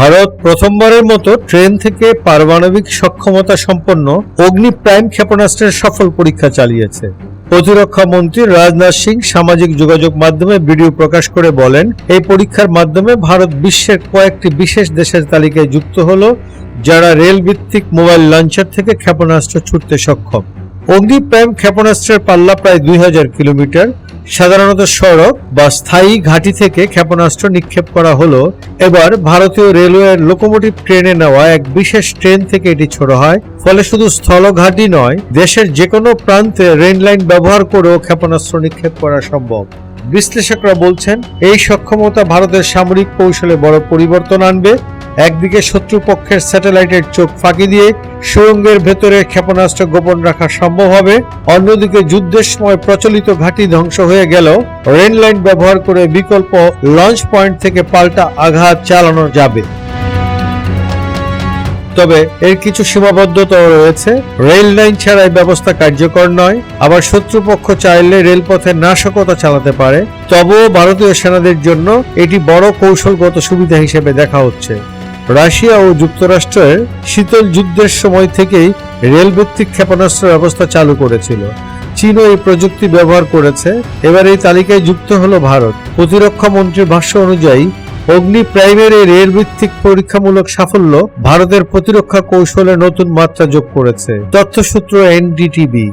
ভারত প্রথমবারের মতো ট্রেন থেকে পারমাণবিক সক্ষমতা সম্পন্ন অগ্নি প্রাইম ক্ষেপণাস্ত্রের সফল পরীক্ষা চালিয়েছে। প্রতিরক্ষা মন্ত্রী রাজনাথ সিং সামাজিক যোগাযোগ মাধ্যমে ভিডিও প্রকাশ করে বলেন, এই পরীক্ষার মাধ্যমে ভারত বিশ্বের কয়েকটি বিশেষ দেশের তালিকায় যুক্ত হলো, যারা রেল ভিত্তিক মোবাইল লঞ্চার থেকে ক্ষেপণাস্ত্র ছুটতে সক্ষম। অগ্নি প্রাইম ক্ষেপণাস্ত্রের পাল্লা প্রায় দুই হাজার কিলোমিটার সাধারণত সড়ক বা স্থায়ী ঘাঁটি থেকে ক্ষেপণাস্ত্র নিক্ষেপ করা হলো। এবার ভারতীয় রেলওয়ের লোকোমোটিভ ট্রেনে নেওয়া এক বিশেষ ট্রেন থেকে এটি ছোড়া হয়। ফলে শুধু স্থল ঘাঁটি নয়, দেশের যে কোনো প্রান্তে রেল লাইন ব্যবহার করেও ক্ষেপণাস্ত্র নিক্ষেপ করা সম্ভব। বিশ্লেষকরা বলছেন, এই সক্ষমতা ভারতের সামরিক কৌশলে বড় পরিবর্তন আনবে। একদিকে শত্রুপক্ষের স্যাটেলাইটের চোখ ফাঁকি দিয়ে সুরঙ্গের ভেতরে ক্ষেপণাস্ত্র গোপন রাখা সম্ভব হবে, অন্যদিকে যুদ্ধের সময় প্রচলিত ঘাঁটি ধ্বংস হয়ে গেলেও রেল লাইন ব্যবহার করে বিকল্প লঞ্চ পয়েন্ট থেকে পাল্টা আঘাত চালানো যাবে। তবে এর কিছু সীমাবদ্ধতাও রয়েছে। রেল লাইন ছাড়া এই ব্যবস্থা কার্যকর নয়, আবার শত্রুপক্ষ চাইলে রেলপথে নাশকতা চালাতে পারে। তবুও ভারতীয় সেনাদের জন্য এটি বড় কৌশলগত সুবিধা হিসেবে দেখা হচ্ছে। রাশিয়া ও যুক্তরাষ্ট্রের শীতল যুদ্ধের সময় থেকেই রেলভিত্তিক ক্ষেপণাস্ত্র ব্যবস্থা চালু করেছিল। চীনও এই প্রযুক্তি ব্যবহার করেছে। এবার এই তালিকায় যুক্ত হলো ভারত। প্রতিরক্ষা মন্ত্রীর ভাষ্য অনুযায়ী, অগ্নি প্রাইমের এই রেলভিত্তিক পরীক্ষামূলক সাফল্য ভারতের প্রতিরক্ষা কৌশলে নতুন মাত্রা যোগ করেছে। তথ্যসূত্র এনডিটিভি।